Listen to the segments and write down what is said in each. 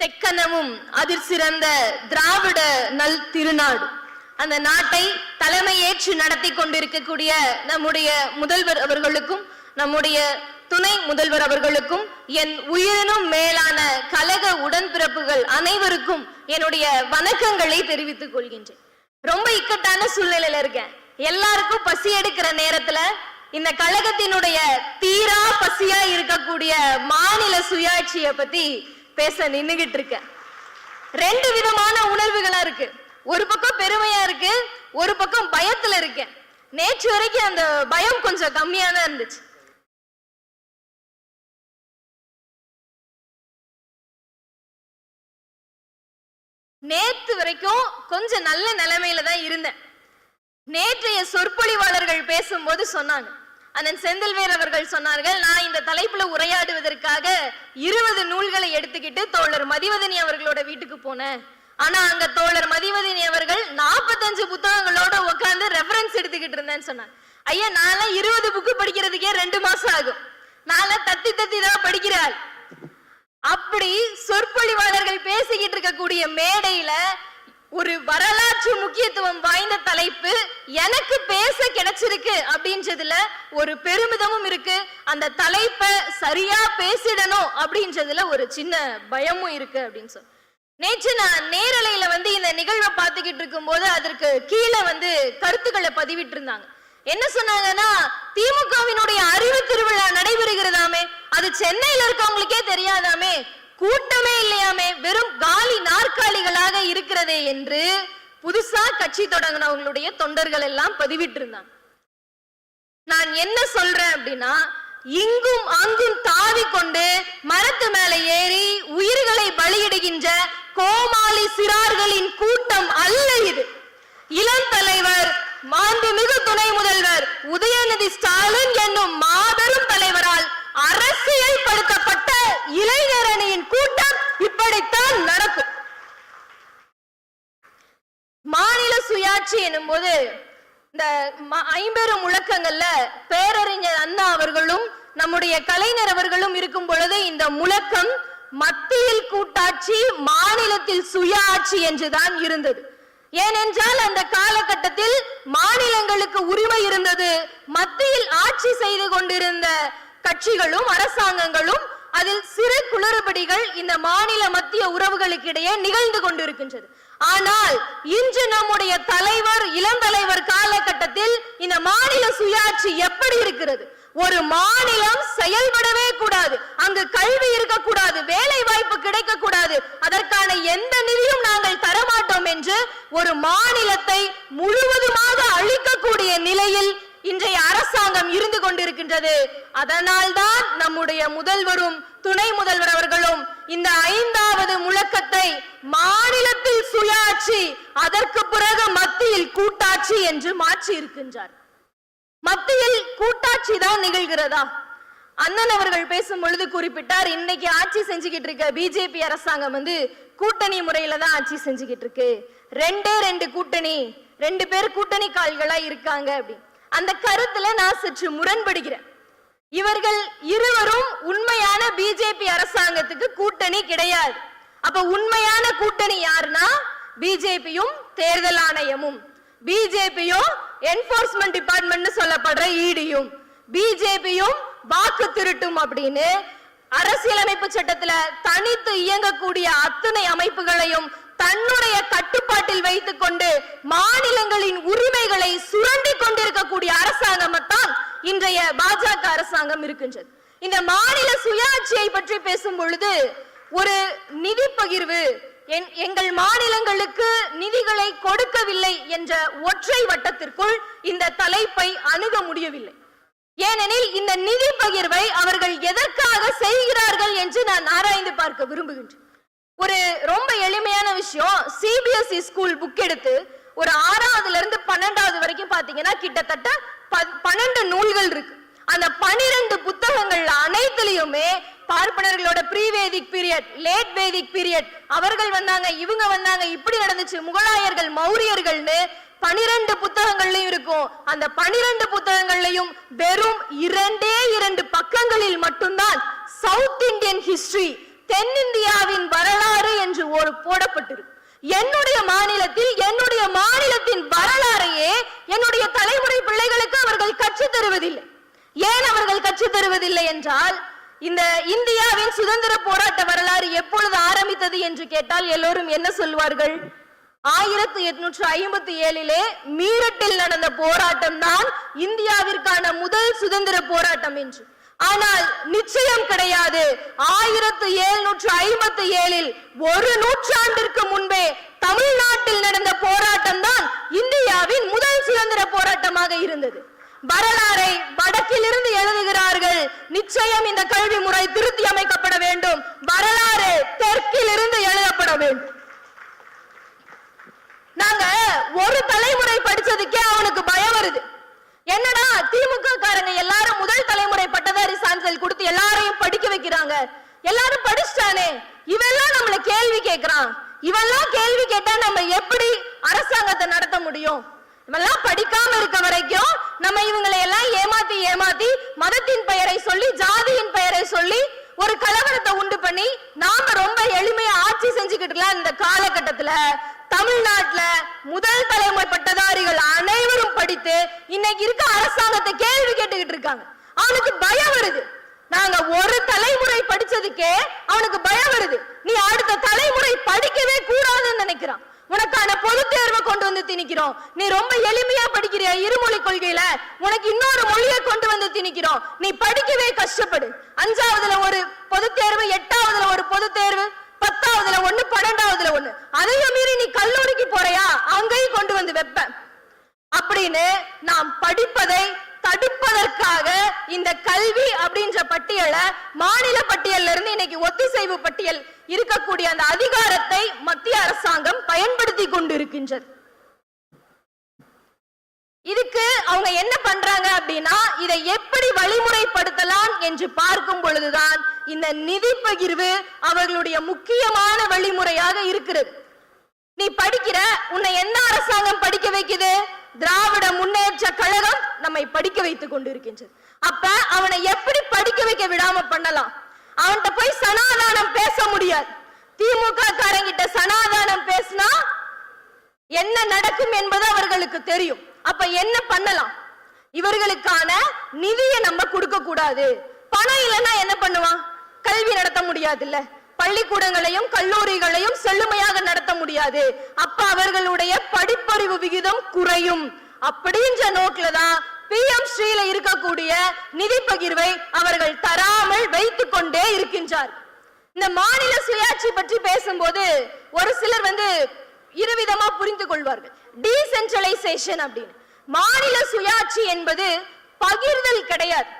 தெக்கனமும் அதிர் சிறந்த திராவிட நல் திருநாடு. அந்த நாட்டை தலைமையேற்று நடத்தி கொண்டிருக்கக்கூடிய நம்முடைய முதல்வர் அவர்களுக்கும் நம்முடைய துணை முதல்வர் அவர்களுக்கும் என் உயிரினும் மேலான கழக உடன்பிறப்புகள் அனைவருக்கும் என்னுடைய வணக்கங்களை தெரிவித்துக் கொள்கின்றேன். ரொம்ப இக்கட்டான சூழ்நிலையில இருக்கேன். எல்லாருக்கும் பசி எடுக்கிற நேரத்துல இந்த கழகத்தினுடைய தீரா பசியா இருக்கக்கூடிய மாநில சுயாட்சியை பத்தி பேச நின்னுகிட்டு இருக்கேன் ரெண்டு விதமான உணர்வுகளா இருக்கு. ஒரு பக்கம் பெருமையா இருக்கு ஒரு பக்கம் பயத்துல இருக்கேன் நேற்று வரைக்கும் அந்த பயம் கொஞ்சம் கம்மியா தான் இருந்துச்சு. நேத்து வரைக்கும் கொஞ்சம் நல்ல நிலைமையில தான் இருந்தேன். நேற்றைய சொற்பொழிவாளர்கள் பேசும்போது சொன்னாங்க. அண்ணன் செந்தில்வேர் அவர்கள் சொன்னார்கள் நான் இந்த தலைப்புல உரையாடுவதற்காக இருபது நூல்களை எடுத்துக்கிட்டு தோழர் மதிவதனி அவர்களோட வீட்டுக்கு போனேன். ஆனா அங்க தோழர் மதிவதனி அவர்கள் நாற்பத்தஞ்சு புத்தகங்களோட உட்காந்து ரெஃபரன்ஸ் எடுத்துக்கிட்டு இருந்தேன்னு சொன்னாங்க ஐயா நான்லாம் இருபது புக்கு படிக்கிறதுக்கே ரெண்டு மாசம் ஆகும். நான் தத்தி தத்தி தான் படிக்கிறாள். அப்படி சொற்பொழிவாளர்கள் பேசிக்கிட்டு இருக்கக்கூடிய மேடையில ஒரு வரலாற்று முக்கியத்துவம் வாய்ந்த தலைப்பு எனக்கு பேச கிடைச்சிருக்கு அப்படின்றதுல ஒரு பெருமிதமும் இருக்கு. அந்த தலைப்பை சரியா பேசிடணும் அப்படின்றதுல ஒரு சின்ன பயமும் இருக்கு அப்படின்னு சொல்லி நேற்று நான் நேரலையில வந்து இந்த நிகழ்வை பார்த்துக்கிட்டு இருக்கும்போது அதற்கு கீழே வந்து கருத்துக்களை பதிவிட்டு இருந்தாங்க என்ன சொன்னாங்கன்னா திமுகவினுடைய அறிவு திருவிழா நடைபெறுகிறதாமே அது சென்னையில இருக்கவங்களுக்கே தெரியாதாமே கூட்டமே இல்லையாமே வெறும் காலி நாற்காலிகளாக இருக்கிறதே என்று புதுசா கட்சி தொடங்கினவங்களுடைய தொண்டர்கள் எல்லாம் பதிவிட்டு இருந்தாங்க நான் என்ன சொல்றேன் அப்படின்னா இங்கும் அங்கும் தாவி கொண்டு மரத்து மேல ஏறி உயிர்களை பலியிடுகின்ற கோமாளி சிறார்களின் கூட்டம் அல்ல இது. இளம் தலைவர் மாண்புமிகு துணை முதல்வர் உதயநிதி ஸ்டாலின் என்னும் மாபெரும் தலைவரால் அரசியல் படுத்தப்பட்ட இளைஞரணியின் கூட்டம் இப்படித்தான் நடக்கும். மாநில சுயாட்சி எனும்போது இந்த ஐம்பெரும் முழக்கங்கள்ல பேரறிஞர் அண்ணா அவர்களும் நம்முடைய கலைஞர் அவர்களும் இருக்கும் பொழுது இந்த முழக்கம் மத்தியில் கூட்டாட்சி மாநிலத்தில் சுயாட்சி என்றுதான் இருந்தது. ஏனென்றால் அந்த காலகட்டத்தில் மாநிலங்களுக்கு உரிமை இருந்தது. மத்தியில் ஆட்சி செய்து கொண்டிருந்த கட்சிகளும் அரசாங்கங்களும் அதில் சிறு குளறுபடிகள் இந்த மாநில மத்திய உறவுகளுக்கு இடையே நிகழ்ந்து கொண்டிருக்கின்றது. ஆனால் இன்று நம்முடைய தலைவர் இளந்தலைவர் காலகட்டத்தில் இந்த மாநில சுயாட்சி எப்படி இருக்கிறது? ஒரு மாநிலம் செயல்படவே கூடாது அங்கு கல்வி இருக்கக்கூடாது வேலை வாய்ப்பு கிடைக்க கூடாது அதற்கான எந்த நிதியும் நாங்கள் தரமாட்டோம் என்று ஒரு மாநிலத்தை முழுவதுமாக அழிக்கக்கூடிய நிலையில் இன்றைய அரசாங்கம் இருந்து கொண்டிருக்கின்றது. அதனால்தான் நம்முடைய முதல்வரும் துணை முதல்வர் அவர்களும் இந்த ஐந்தாவது முழக்கத்தை மாநிலத்தில் சுயாட்சி அதற்கு பிறகு மத்தியில் கூட்டாட்சி என்று மாற்றி இருக்கின்றார். மத்தியில் கூட்டாட்சி தான் நிகழ்கிறதா? அண்ணன் அவர்கள் பேசும் பொழுது குறிப்பிட்டார் இன்னைக்கு ஆட்சி செஞ்சுக்கிட்டு இருக்க பிஜேபி அரசாங்கம் வந்து கூட்டணி முறையில தான் ஆட்சி செஞ்சுக்கிட்டு இருக்கு. ரெண்டே ரெண்டு கூட்டணி ரெண்டு பேர் கூட்டணி கால்களா இருக்காங்க அப்படின்னு. அந்த கருத்துல நான் சற்று முரண்படுகிறேன். இவர்கள் இருவரும் உண்மையான பிஜேபி அரசாங்கத்துக்கு கூட்டணி கிடையாது. அப்ப உண்மையான கூட்டணி யாருன்னா பிஜேபியும் தேர்தல் ஆணையமும். பிஜேபியும் என்போர்ஸ்மெண்ட் டிபார்ட்மெண்ட் சொல்லப்படுற ஈடியும் பிஜேபியும் வாக்கு திருட்டும் அப்படின்னு அரசியலமைப்பு சட்டத்துல தனித்து இயங்கக்கூடிய அத்தனை அமைப்புகளையும் தன்னுடைய கட்டுப்பாட்டில் வைத்துக் கொண்டு மாநிலங்களின் உரிமைகளை சுரண்டி கொண்டிருக்கக்கூடிய அரசாங்கம் தான் இன்றைய பாஜக அரசாங்கம் இருக்கின்றது. இந்த மாநில சுயாட்சியை பற்றி பேசும் பொழுது ஒரு நிதி பகிர்வு என்- எங்கள் மாநிலங்களுக்கு நிதிகளை கொடுக்கவில்லை என்ற ஒற்றை வட்டத்திற்குள் இந்த தலைப்பை அணுக முடியவில்லை. ஏனெனில் இந்த நிதி பகிர்வை அவர்கள் எதற்காக செய்கிறார்கள் என்று நான் ஆராய்ந்து பார்க்க விரும்புகின்றேன். ஒரு ரொம்ப எளிமையான விஷயம் சிபிஎஸ்இ ஸ்கூல் புக் எடுத்து ஒரு ஆறாவதுல இருந்து பன்னெண்டாவது வரைக்கும் பாத்தீங்கன்னா கிட்டத்தட்ட பன்னெண்டு நூல்கள் இருக்கு. அந்த பனிரெண்டு புத்தகங்கள் அனைத்துலயுமே பார்ப்பனர்களோட pre Vedic period late Vedic period அவர்கள் வந்தாங்க இவங்க வந்தாங்க இப்படி நடந்துச்சு முகலாயர்கள் மௌரியர்கள்னு பனிரெண்டு புத்தகங்கள்லயும் இருக்கும். அந்த பனிரெண்டு புத்தகங்கள்லயும் வெறும் இரண்டே இரண்டு பக்கங்களில் மட்டும்தான் சவுத் இந்தியன் ஹிஸ்டரி தென்னிந்தியாவின் வரலாறு என்று ஒரு போடப்பட்டிருக்கு. என்னுடைய மாநிலத்தில் என்னுடைய மாநிலத்தின் வரலாறையே என்னுடைய தலைமுறை பிள்ளைகளுக்கு அவர்கள் கற்று தருவதில்லை. ஏன் அவர்கள் கற்று தருவதில்லை என்றால் இந்த இந்தியாவின் சுதந்திர போராட்ட வரலாறு எப்பொழுது ஆரம்பித்தது என்று கேட்டால் எல்லோரும் என்ன சொல்வார்கள்? ஆயிரத்தி எட்நூற்று ஐம்பத்தி ஏழிலே மீரட்டில் நடந்த போராட்டம் தான் இந்தியாவிற்கான முதல் சுதந்திர போராட்டம் என்று. ஆனால் நிச்சயம் கிடையாது. ஆயிரத்து எழுநூற்று ஐம்பத்தி ஏழில் ஒரு நூற்றாண்டிற்கு முன்பே தமிழ்நாட்டில் நடந்த போராட்டம் தான் இந்தியாவின் முதல் சுதந்திர போராட்டமாக இருந்தது. வரலாறை வடக்கிலிருந்து எழுதுகிறார்கள் நிச்சயம் இந்த கல்வி முறை திருத்தி அமைக்கப்பட வேண்டும். வரலாறு தெற்கிலிருந்து எழுதப்பட வேண்டும். நாங்க ஒரு தலைமுறை படிச்சதுக்கே அவனுக்கு பயம் வருது. என்னடா திமுக காரங்க எல்லாரும் முதல் தலைமுறை எல்லாரும் படிச்சுட்டானே. இவெல்லாம் நம்மள கேள்வி கேட்கிறான். இவெல்லாம் கேள்வி கேட்டா நம்ம எப்படி அரசாங்கத்தை நடத்த முடியும்? இவெல்லாம் படிக்காம இருக்க வரைக்கும் நம்ம இவங்களை எல்லாம் ஏமாத்தி ஏமாத்தி மதத்தின் பெயரை சொல்லி ஜாதியின் பெயரை சொல்லி ஒரு கலவரத்தை உண்டு பண்ணி நாம ரொம்ப எளிமையா ஆட்சி செஞ்சுக்கிட்டு இந்த காலகட்டத்துல தமிழ்நாட்டுல முதல் தலைமுறை பட்டதாரிகள் அனைவரும் படித்து இன்னைக்கு இருக்க அரசாங்கத்தை கேள்வி கேட்டுக்கிட்டு இருக்காங்க. அவனுக்கு பயம் வருது. நாங்க ஒரு தலைமுறை படிச்சதுக்கே அவனுக்கு பயம் வருது. நீ அடுத்த தலைமுறை படிக்கவே கூடாதுன்னு நினைக்கிறான். உனக்கான பொது தேர்வை கொண்டு வந்து திணிக்கிறோம். நீ ரொம்ப எளிமையா படிக்கிற இருமொழி கொள்கையில? உனக்கு இன்னொரு மொழியை கொண்டு வந்து திணிக்கிறோம். நீ படிக்கவே கஷ்டப்படு. அஞ்சாவதுல ஒரு பொது தேர்வு எட்டாவதுல ஒரு பொது தேர்வு பத்தாவதுல ஒண்ணு பன்னெண்டாவதுல ஒண்ணு. அதையும் மீறி நீ கல்லூரிக்கு போறியா? அங்கேயும் கொண்டு வந்து வைப்ப அப்படின்னு நாம் படிப்பதை தடுப்பதற்காக இந்த கல்வி அப்படின்ற பட்டியலை மாநில பட்டியல்ல இருந்து இன்னைக்கு ஒத்திசைவு பட்டியல் இருக்கக்கூடிய அந்த அதிகாரத்தை மத்திய அரசாங்கம் பயன்படுத்தி கொண்டு இருக்கின்றது இதுக்கு அவங்க என்ன பண்றாங்க அப்படின்னா இதை எப்படி வழிமுறைப்படுத்தலாம் என்று பார்க்கும் பொழுதுதான் இந்த நிதி பகிர்வு அவர்களுடைய முக்கியமான வழிமுறையாக இருக்கிறது. நீ படிக்கிற உன்னை என்ன அரசாங்கம் படிக்க வைக்குது? திராவிட முன்னேற்ற கழகம் நம்மை படிக்க வைத்துக் கொண்டிருக்கின்றது. அப்ப அவனை எப்படி படிக்க வைக்க விடாம பண்ணலாம்? அவன்கிட்ட போய் சனாதானம் பேச முடியாது. திமுக காரங்கிட்ட சனாதானம் பேசினா என்ன நடக்கும் என்பது அவர்களுக்கு தெரியும். அப்ப என்ன பண்ணலாம்? இவர்களுக்கான நிதியை நம்ம கொடுக்க கூடாது. பணம் இல்லைன்னா என்ன பண்ணுவான்? கல்வி நடத்த முடியாது இல்ல பள்ளிக்கூடங்களையும் கல்லூரிகளையும் செழுமையாக நடத்த முடியாது. அப்ப அவர்களுடைய படிப்பறிவு விகிதம் குறையும். அப்படின்ற நோக்கில தான் பி எம் ஸ்ரீல இருக்கக்கூடிய நிதி பகிர்வை அவர்கள் தராமல் வைத்துக் கொண்டே இருக்கின்றார். இந்த மாநில சுயாட்சி பற்றி பேசும்போது ஒரு சிலர் வந்து இருவிதமா புரிந்து கொள்வார்கள். டீசென்ட்ரலைசேஷன் அப்படின்னு. மாநில சுயாட்சி என்பது பகிர்தல் கிடையாது.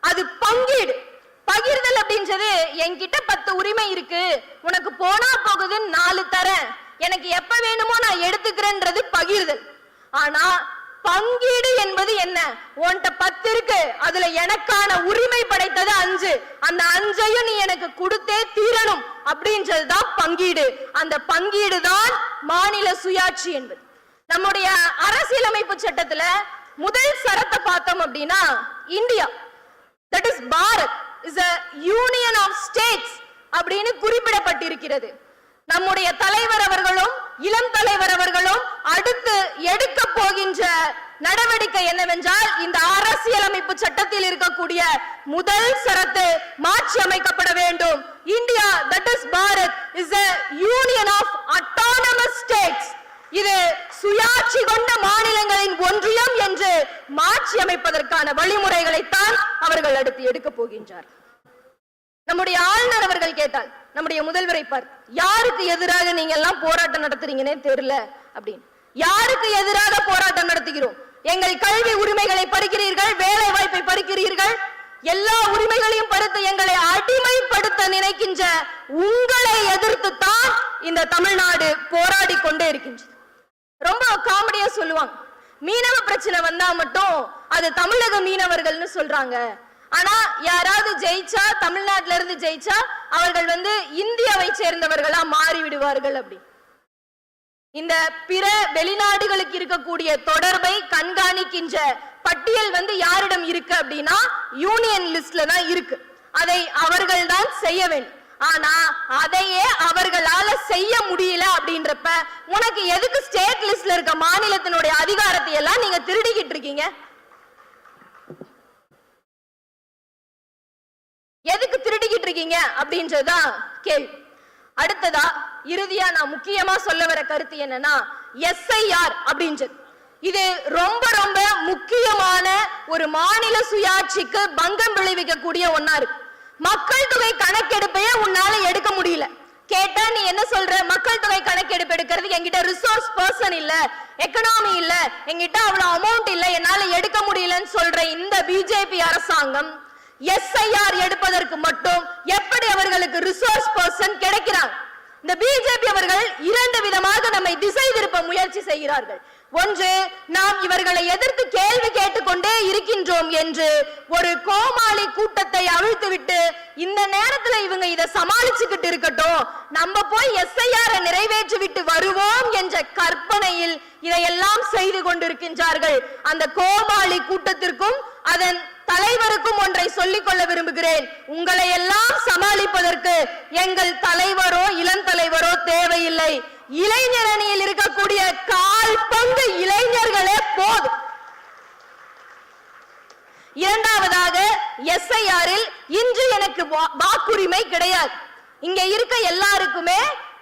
அது பங்கீடு. பகிர்தல் அப்படின்றது என்கிட்ட பத்து உரிமை இருக்கு. உனக்கு போனா போகுதுன்னு நாலு தரேன். எனக்கு எப்ப வேணுமோ நான் எடுத்துக்கிறேன்றது பகிர்தல். ஆனா பங்கீடு என்பது என்ன? உன்கிட்ட பத்து இருக்கு. அதுல எனக்கான உரிமை படைத்தது அஞ்சு. அந்த அஞ்சையும் நீ எனக்கு கொடுத்தே தீரணும் அப்படின்றது தான் பங்கீடு. அந்த பங்கீடு தான் மாநில சுயாட்சி என்பது. நம்முடைய அரசியலமைப்பு சட்டத்துல முதல் சரத்தை பார்த்தோம் அப்படின்னா India. That is Bharat. Is a union of states அப்படின்னு குறிப்பிடப்பட்டிருக்கிறது. நம்முடைய தலைவர் அவர்களும் இளம் தலைவர் அவர்களும் அடுத்து எடுக்க போகின்ற நடவடிக்கை என்னவென்றால் இந்த அரசியலமைப்பு சட்டத்தில் இருக்கக்கூடிய முதல் சரத்து மாற்றி அமைக்கப்பட வேண்டும். India that is Bharat is a union of autonomous states இது சுயாட்சி கொண்ட மாநிலங்களின் ஒன்றியம் என்று மாற்றி அமைப்பதற்கான வழிமுறைகளைத்தான் அவர்கள் அடுத்து எடுக்க போகின்றார். நம்முடைய ஆளுநர் அவர்கள் கேட்டால் நம்முடைய முதல்வரை பார் யாருக்கு எதிராக நீங்க எல்லாம் போராட்டம் நடத்துறீங்கன்னே தெரியல அப்படின்னு. யாருக்கு எதிராக போராட்டம் நடத்துகிறோம்? எங்கள் கல்வி உரிமைகளை பறிக்கிறீர்கள் வேலை வாய்ப்பை பறிக்கிறீர்கள். எல்லா உரிமைகளையும் பறித்து எங்களை அடிமைப்படுத்த நினைக்கின்ற உங்களை எதிர்த்து தான் இந்த தமிழ்நாடு போராடி கொண்டே இருக்கின்றது. ரொம்ப காமெடியா சொல்லுவாங்க. மீனவ பிரச்சனை வந்தா மட்டும் அது தமிழக மீனவர்கள்னு சொல்றாங்க. ஆனா யாராவது ஜெயிச்சா தமிழ்நாட்டுல இருந்து ஜெயிச்சா அவர்கள் வந்து இந்தியாவை சேர்ந்தவர்களா மாறி விடுவார்கள் அப்படி. இந்த பிற வெளிநாடுகளுக்கு இருக்கக்கூடிய தொடர்பை கண்காணிக்கின்ற பட்டியல் வந்து யாரிடம் இருக்கு அப்படின்னா யூனியன் லிஸ்ட்ல தான் இருக்கு. அதை அவர்கள்தான் செய்ய வேண்டும். ஆனா அதையே அவர்களால செய்ய முடியல அப்படின்றப்ப உனக்கு எதுக்கு ஸ்டேட் லிஸ்ட்ல இருக்க மாநிலத்தினுடைய அதிகாரத்தை எல்லாம் நீங்க திருடிக்கிட்டு இருக்கீங்க? எதுக்கு திருடிக்கிட்டு இருக்கீங்க அப்படின்றதுதான் கேள்வி. அடுத்ததா இறுதியா நான் முக்கியமா சொல்ல வர கருத்து என்னன்னா எஸ்ஐஆர் அப்படின்றது. இது ரொம்ப ரொம்ப முக்கியமான ஒரு மாநில சுயாட்சிக்கு பங்கம் விளைவிக்கக்கூடிய ஒன்னா இருக்கு. மக்கள் தொகை கணக்கெடுப்பையே உன்னால எடுக்க முடியல. கேட்டா நீ என்ன சொல்ற? மக்கள் தொகை கணக்கெடுப்பு எடுக்கிறதுக்கு என்கிட்ட ரிசோர்ஸ் பர்சன் இல்ல எக்கனாமி இல்ல என்கிட்ட அவ்வளவு அமௌண்ட் இல்ல என்னால எடுக்க முடியலன்னு சொல்ற இந்த பிஜேபி அரசாங்கம் எஸ்ஐஆர் எடுப்பதற்கு மட்டும் எப்படி அவர்களுக்கு ரிசோர்ஸ் பர்சன் கிடைக்கிறாங்க? இந்த பிஜேபி அவர்கள் இரண்டு விதமாக நம்மை திசை திருப்ப முயற்சி செய்கிறார்கள். ஒன்று நாம் இவர்களை எதிர்த்து கேள்வி கேட்டுக்கொண்டே இருக்கின்றோம் என்று ஒரு கோமாளி கூட்டத்தை அவிழ்த்துவிட்டு இந்த நேரத்துல இவங்க இதை சமாளிச்சுக்கிட்டு இருக்கட்டும். நம்ம போய் எஸ்ஐஆர் நிறைவேற்றி விட்டு வருவோம் என்ற கற்பனையில் இதையெல்லாம் செய்து கொண்டிருக்கின்றார்கள். அந்த கோமாளி கூட்டத்திற்கும் அதன் தலைவருக்கும் ஒன்றை சொல்லிக் கொள்ள விரும்புகிறேன். உங்களை எல்லாம் சமாளிப்பதற்கு எங்கள் தலைவரோ இளம் தலைவரோ தேவையில்லை. இளைஞரணியில் இருக்கக்கூடிய கால் பங்கு இளைஞர்களே போதும். இரண்டாவதாக எஸ்ஐஆரில் இன்று எனக்கு வாக்குரிமை கிடையாது. இங்க இருக்க எல்லாருக்குமே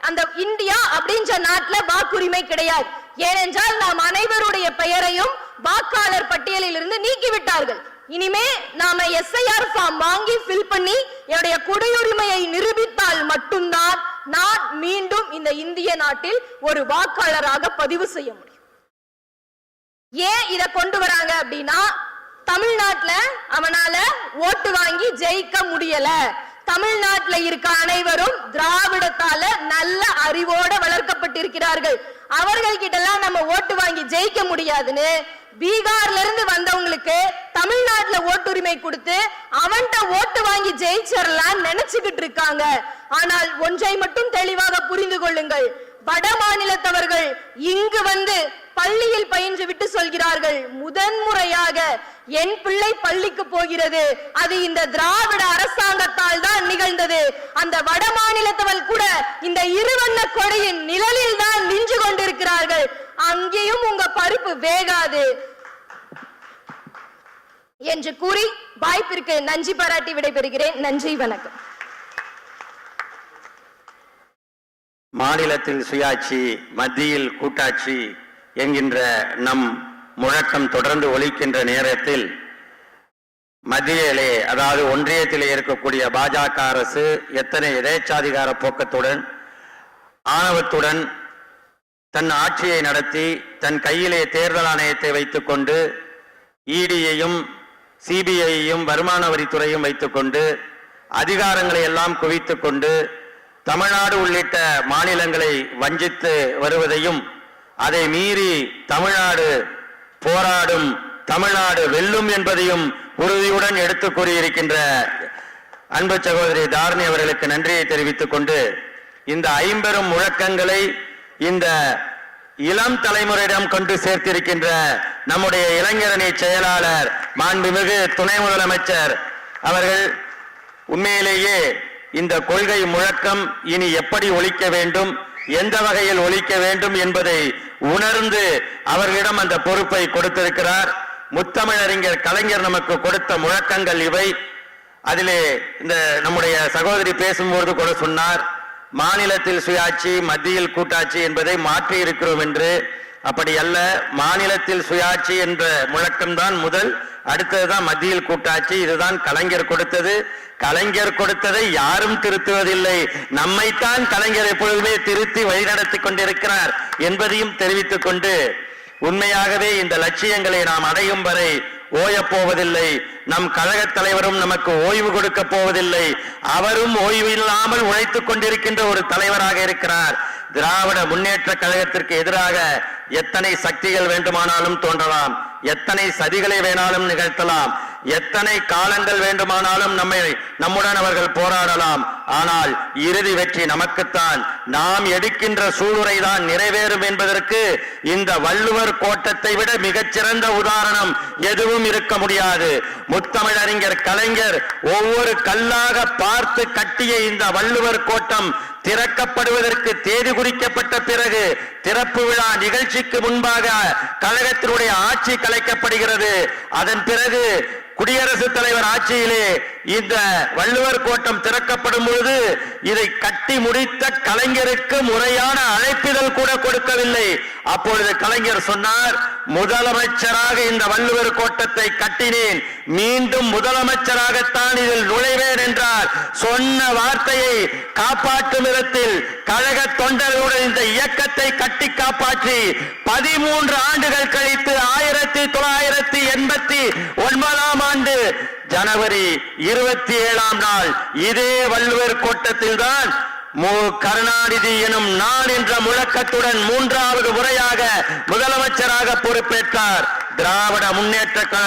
அந்த இந்தியா அப்படின்ற நாட்டுல வாக்குரிமை கிடையாது. ஏனென்றால் நாம் அனைவருடைய பெயரையும் வாக்காளர் பட்டியலில் இருந்து நீக்கிவிட்டார்கள். இனிமே நாம எஸ்ஐஆர் ஃபார்ம் வாங்கி ஃபில் பண்ணி என்னுடைய குடியுரிமையை நிரூபித்தால் மட்டும்தான் நான் மீண்டும் இந்த இந்திய நாட்டில் ஒரு வாக்காளராக பதிவு செய்ய முடியும். ஏன் இதை கொண்டு வராங்க அப்படின்னா தமிழ்நாட்டுல அவனால ஓட்டு வாங்கி ஜெயிக்க முடியல. தமிழ்நாட்டுல இருக்க அனைவரும் திராவிடத்தால நல்ல அறிவோட வளர்க்கப்பட்டிருக்கிறார்கள். அவர்கள் கிட்டலாம் நம்ம ஓட்டு வாங்கி ஜெயிக்க முடியாதுன்னு பீகார்ல இருந்து வந்தவங்களுக்கு தமிழ்நாட்டுல ஓட்டுரிமை கொடுத்து அவன்கிட்ட ஓட்டு வாங்கி ஜெயிச்சிடலாம் நினைச்சுக்கிட்டு இருக்காங்க. ஆனால் ஒன்றை மட்டும் தெளிவாக புரிந்து கொள்ளுங்கள். வட மாநிலத்தவர்கள் இங்கு வந்து பள்ளியில் பயின்று விட்டு சொல்கிறார்கள் முதன்முறையாக என் பிள்ளை பள்ளிக்கு போகிறது. அது இந்த திராவிட அரசாங்கத்தால் தான் நிகழ்ந்தது. அந்த வட மாநிலத்தவள் கூட இந்த இருவண்ண கொடையின் நிழலில் தான் நின்று கொண்டிருக்கிறார்கள். அங்கேயும் உங்க பருப்பு வேகாது. என்று கூறி வாய்ப்பிற்கு நன்றி பாராட்டி விடைபெறுகிறேன். நன்றி வணக்கம். மாநிலத்தில் சுயாட்சி மத்தியில் கூட்டாட்சி என்கின்ற நம் முழக்கம் தொடர்ந்து ஒழிக்கின்ற நேரத்தில் மத்தியிலே அதாவது ஒன்றியத்திலே இருக்கக்கூடிய பாஜக அரசு எத்தனை எதேச்சாதிகார போக்கத்துடன் ஆணவத்துடன் தன் ஆட்சியை நடத்தி தன் கையிலே தேர்தல் ஆணையத்தை வைத்துக்கொண்டு இடியையும் சிபிஐயையும் வருமான வரித்துறையும் வைத்துக்கொண்டு அதிகாரங்களை எல்லாம் குவித்துக் கொண்டு தமிழ்நாடு உள்ளிட்ட மாநிலங்களை வஞ்சித்து வருவதையும் அதை மீறி தமிழ்நாடு போராடும் தமிழ்நாடு வெல்லும் என்பதையும் உறுதியுடன் எடுத்துக் கூறியிருக்கின்ற அன்பு சகோதரி தாரணி அவர்களுக்கு நன்றியை தெரிவித்துக் கொண்டு இந்த ஐம்பெரும் முழக்கங்களை இந்த இளம் தலைமுறையிடம் கொண்டு சேர்த்திருக்கின்ற நம்முடைய இளைஞரணி செயலாளர் மாண்புமிகு துணை முதலமைச்சர் அவர்கள் உண்மையிலேயே இந்த கொள்கை முழக்கம் இனி எப்படி ஒழிக்க வேண்டும் எந்த வகையில் ஒழிக்க வேண்டும் என்பதை உணர்ந்து அவர்களிடம் அந்த பொறுப்பை கொடுத்திருக்கிறார். முத்தமிழறிஞர் கலைஞர் நமக்கு கொடுத்த முழக்கங்கள் இவை. அதிலே இந்த நம்முடைய சகோதரி பேசும்போது கூட சொன்னார் மாநிலத்தில் சுயாட்சி மத்தியில் கூட்டாட்சி என்பதை மாற்றி இருக்கிறோம் என்று. அப்படி அல்ல மாநிலத்தில் சுயாட்சி என்ற முழக்கம்தான் முதல் அடுத்ததுதான் மத்தியில் கூட்டாட்சி இதுதான் கலைஞர் கொடுத்தது. கலைஞர் கொடுத்ததை யாரும் திருத்துவதில்லை. நம்மைத்தான் கலைஞர் எப்பொழுதுமே திருத்தி வழிநடத்திக் கொண்டிருக்கிறார் என்பதையும் தெரிவித்துக் கொண்டு உண்மையாகவே இந்த லட்சியங்களை நாம் அடையும் வரை ஓயப் போவதில்லை நம் கழகத் தலைவரும் நமக்கு ஓய்வு கொடுக்க போவதில்லை. அவரும் ஓய்வு இல்லாமல் உழைத்துக் கொண்டிருக்கின்ற ஒரு தலைவராக இருக்கிறார். திராவிட முன்னேற்ற கழகத்திற்கு எதிராக எத்தனை சக்திகள் வேண்டுமானாலும் தோன்றலாம். எத்தனை சதிகளை வேணாலும் நிகழ்த்தலாம். எத்தனை காலங்கள் வேண்டுமானாலும் நம்மை நம்முடன் அவர்கள் போராடலாம். ஆனால் இறுதி வெற்றி நமக்குத்தான். நாம் எடுக்கின்ற சூளுரைதான் நிறைவேறும் என்பதற்கு இந்த வள்ளுவர் கோட்டத்தை விட மிகச்சிறந்த உதாரணம் எதுவும் இருக்க முடியாது. முத்தமிழறிஞர் கலைஞர் ஒவ்வொரு கல்லாக பார்த்து கட்டிய இந்த வள்ளுவர் கோட்டம் திறக்கப்படுவதற்கு தேதி குறிக்கப்பட்ட பிறகு திறப்பு விழா நிகழ்ச்சிக்கு முன்பாக கழகத்தினுடைய ஆட்சி கலைக்கப்படுகிறது. அதன் பிறகு குடியரசுத் தலைவர் ஆட்சியிலே இந்த வள்ளுவர் கோட்டம் திறக்கப்படும் போது இதை கட்டி முடித்த கலைஞருக்கு முறையான அழைப்பிதழ் கூட கொடுக்கவில்லை. அப்பொழுது கலைஞர் சொன்னார் முதலமைச்சராக இந்த வள்ளுவர் கோட்டத்தை கட்டினேன். மீண்டும் முதலமைச்சராகத்தான் இதில் நுழைவேன் என்றார். சொன்ன வார்த்தையை காப்பாற்றும் விதத்தில் கழக தொண்டர்களுடன் இந்த இயக்கத்தை கட்டி காப்பாற்றி பதிமூன்று ஆண்டுகள் கழித்து ஆயிரத்தி தொள்ளாயிரத்தி எண்பத்தி ஒன்பதாம் ஆண்டு ஜனவரி இருபத்தி ஏழாம் நாள் இதே வள்ளுவர் கோட்டத்தில் தான் மு கருணாநிதி எனும் நான் என்ற முழக்கத்துடன் மூன்றாவது முறையாக முதலமைச்சராக பொறுப்பேற்றார். திராவிட முன்னேற்ற